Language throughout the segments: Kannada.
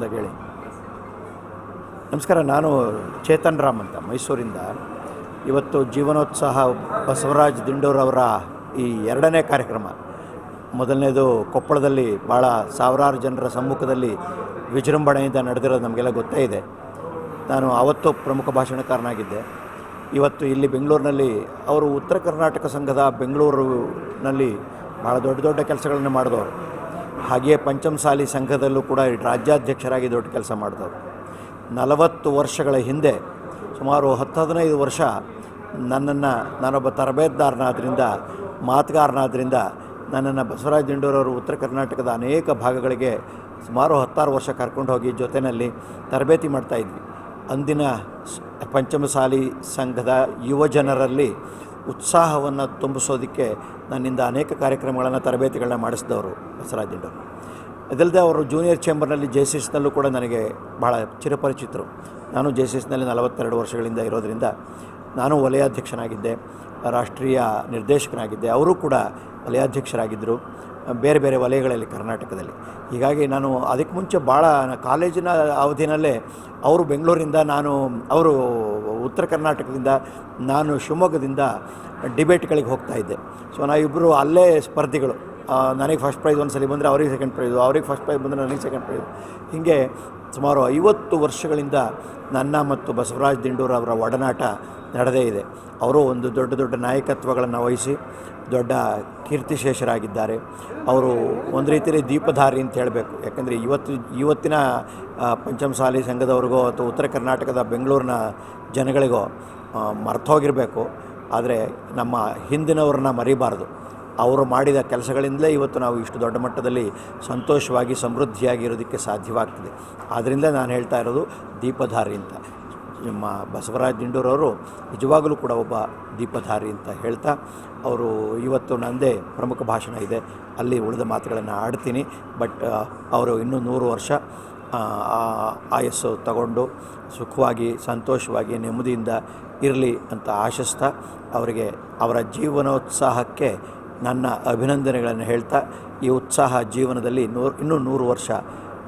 ಹೇಳಿ ನಮಸ್ಕಾರ, ನಾನು ಚೇತನ್ ರಾಮ್ ಅಂತ, ಮೈಸೂರಿಂದ. ಇವತ್ತು ಜೀವನೋತ್ಸಾಹ ಬಸವರಾಜ್ ದಿಂಡೂರವರ ಈ ಎರಡನೇ ಕಾರ್ಯಕ್ರಮ. ಮೊದಲನೇದು ಕೊಪ್ಪಳದಲ್ಲಿ ಭಾಳ ಸಾವಿರಾರು ಜನರ ಸಮ್ಮುಖದಲ್ಲಿ ವಿಜೃಂಭಣೆಯಿಂದ ನಡೆದಿರೋದು ನಮಗೆಲ್ಲ ಗೊತ್ತೇ ಇದೆ. ನಾನು ಆವತ್ತು ಪ್ರಮುಖ ಭಾಷಣಕಾರನಾಗಿದ್ದೆ. ಇವತ್ತು ಇಲ್ಲಿ ಬೆಂಗಳೂರಿನಲ್ಲಿ ಅವರು ಉತ್ತರ ಕರ್ನಾಟಕ ಸಂಘದ ಬೆಂಗಳೂರಿನಲ್ಲಿ ಭಾಳ ದೊಡ್ಡ ದೊಡ್ಡ ಕೆಲಸಗಳನ್ನು ಮಾಡಿದವರು. ಹಾಗೆಯೇ ಪಂಚಮಸಾಲಿ ಸಂಘದಲ್ಲೂ ಕೂಡ ರಾಜ್ಯಾಧ್ಯಕ್ಷರಾಗಿ ದೊಡ್ಡ ಕೆಲಸ ಮಾಡಿದವರು. ನಲವತ್ತು ವರ್ಷಗಳ ಹಿಂದೆ, ಸುಮಾರು ಹತ್ತು ಹದಿನೈದು ವರ್ಷ ನನ್ನನ್ನು, ನಾನೊಬ್ಬ ತರಬೇತುದಾರನಾದ್ರಿಂದ, ಮಾತುಗಾರನಾದ್ರಿಂದ ನನ್ನನ್ನು ಬಸವರಾಜ್ ದಿಂಡೂರವರು ಉತ್ತರ ಕರ್ನಾಟಕದ ಅನೇಕ ಭಾಗಗಳಿಗೆ ಸುಮಾರು ಹತ್ತಾರು ವರ್ಷ ಕರ್ಕೊಂಡು ಹೋಗಿ ಜೊತೆಯಲ್ಲಿ ತರಬೇತಿ ಮಾಡ್ತಾಯಿದ್ವಿ ಅಂದಿನ ಪಂಚಮಸಾಲಿ ಸಂಘದ ಯುವ ಜನರಲ್ಲಿ ಉತ್ಸಾಹವನ್ನು ತುಂಬಿಸೋದಕ್ಕೆ ನನ್ನಿಂದ ಅನೇಕ ಕಾರ್ಯಕ್ರಮಗಳನ್ನು, ತರಬೇತಿಗಳನ್ನ ಮಾಡಿಸಿದವರು ಬಸವರಾಜ ಅದಲ್ಲದೆ ಅವರು ಜೂನಿಯರ್ ಚೇಂಬರ್ನಲ್ಲಿ ಜೆ ಸಿ ಎಸ್ನಲ್ಲೂ ಕೂಡ ನನಗೆ ಭಾಳ ಚಿರಪರಿಚಿತರು. ನಾನು ಜೆ ಸಿ ಎಸ್ನಲ್ಲಿ ನಲವತ್ತೆರಡು ವರ್ಷಗಳಿಂದ ಇರೋದರಿಂದ ನಾನು ವಲಯಾಧ್ಯಕ್ಷನಾಗಿದ್ದೆ, ರಾಷ್ಟ್ರೀಯ ನಿರ್ದೇಶಕನಾಗಿದ್ದೆ, ಅವರು ಕೂಡ ವಲಯಾಧ್ಯಕ್ಷರಾಗಿದ್ದರು, ಬೇರೆ ಬೇರೆ ವಲಯಗಳಲ್ಲಿ ಕರ್ನಾಟಕದಲ್ಲಿ. ಹೀಗಾಗಿ ನಾನು ಅದಕ್ಕೆ ಮುಂಚೆ ಭಾಳ ಕಾಲೇಜಿನ ಅವಧಿನಲ್ಲೇ ಅವರು ಬೆಂಗಳೂರಿಂದ ನಾನು, ಅವರು ಉತ್ತರ ಕರ್ನಾಟಕದಿಂದ ನಾನು ಶಿವಮೊಗ್ಗದಿಂದ ಡಿಬೇಟ್ಗಳಿಗೆ ಹೋಗ್ತಾ ಇದ್ದೆ. ಸೊ ನಾವಿಬ್ಬರು ಅಲ್ಲೇ ಸ್ಪರ್ಧಿಗಳು. ನನಗೆ ಫಸ್ಟ್ ಪ್ರೈಸ್ ಒಂದು ಸಲ ಬಂದರೆ ಅವ್ರಿಗೆ ಸೆಕೆಂಡ್ ಪ್ರೈಸು ಅವ್ರಿಗೆ ಫಸ್ಟ್ ಪ್ರೈಸ್ ಬಂದರೆ ನನಗೆ ಸೆಕೆಂಡ್ ಪ್ರೈಸು ಹೀಗೆ ಸುಮಾರು ಐವತ್ತು ವರ್ಷಗಳಿಂದ ನನ್ನ ಮತ್ತು ಬಸವರಾಜ್ ದಿಂಡೂರ್ ಅವರ ಒಡನಾಟ ನಡೆದೇ ಇದೆ. ಅವರು ಒಂದು ದೊಡ್ಡ ದೊಡ್ಡ ನಾಯಕತ್ವಗಳನ್ನು ವಹಿಸಿ ದೊಡ್ಡ ಕೀರ್ತಿಶೇಷರಾಗಿದ್ದಾರೆ. ಅವರು ಒಂದು ರೀತಿಯಲ್ಲಿ ದೀಪಧಾರಿ ಅಂತ ಹೇಳಬೇಕು. ಯಾಕಂದರೆ ಇವತ್ತು, ಇವತ್ತಿನ ಪಂಚಮಸಾಲಿ ಸಂಘದವ್ರಿಗೋ ಅಥವಾ ಉತ್ತರ ಕರ್ನಾಟಕದ ಬೆಂಗಳೂರಿನ ಜನಗಳಿಗೋ ಮರ್ತೋಗಿರಬೇಕು ಆದರೆ ನಮ್ಮ ಹಿಂದಿನವ್ರನ್ನ ಮರಿಬಾರ್ದು. ಅವರು ಮಾಡಿದ ಕೆಲಸಗಳಿಂದಲೇ ಇವತ್ತು ನಾವು ಇಷ್ಟು ದೊಡ್ಡ ಮಟ್ಟದಲ್ಲಿ ಸಂತೋಷವಾಗಿ, ಸಮೃದ್ಧಿಯಾಗಿ ಇರೋದಕ್ಕೆ ಸಾಧ್ಯವಾಗ್ತದೆ. ಆದ್ದರಿಂದ ನಾನು ಹೇಳ್ತಾ ಇರೋದು ದೀಪಧಾರಿ ಅಂತ. ನಿಮ್ಮ ಬಸವರಾಜ್ ದಿಂಡೂರವರು ನಿಜವಾಗಲೂ ಕೂಡ ಒಬ್ಬ ದೀಪಧಾರಿ ಅಂತ ಹೇಳ್ತಾ, ಅವರು ಇವತ್ತು ನನ್ನದೇ ಪ್ರಮುಖ ಭಾಷಣ ಇದೆ. ಅಲ್ಲಿ ಉಳಿದ ಮಾತುಗಳನ್ನು ಆಡ್ತೀನಿ. ಬಟ್ ಅವರು ಇನ್ನೂ ನೂರು ವರ್ಷ ಆಯಸ್ಸು ತಗೊಂಡು ಸುಖವಾಗಿ, ಸಂತೋಷವಾಗಿ, ನೆಮ್ಮದಿಯಿಂದ ಇರಲಿ ಅಂತ ಆಶಿಸ್ತಾ, ಅವರಿಗೆ ಅವರ ಜೀವನೋತ್ಸಾಹಕ್ಕೆ ನನ್ನ ಅಭಿನಂದನೆಗಳನ್ನು ಹೇಳ್ತಾ ಈ ಉತ್ಸಾಹ ಜೀವನದಲ್ಲಿ ನೂರು, ಇನ್ನೂ ನೂರು ವರ್ಷ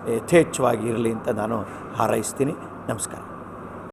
ಯಥೇಚ್ಛವಾಗಿ ಇರಲಿ ಅಂತ ನಾನು ಹಾರೈಸ್ತೀನಿ. ನಮಸ್ಕಾರ.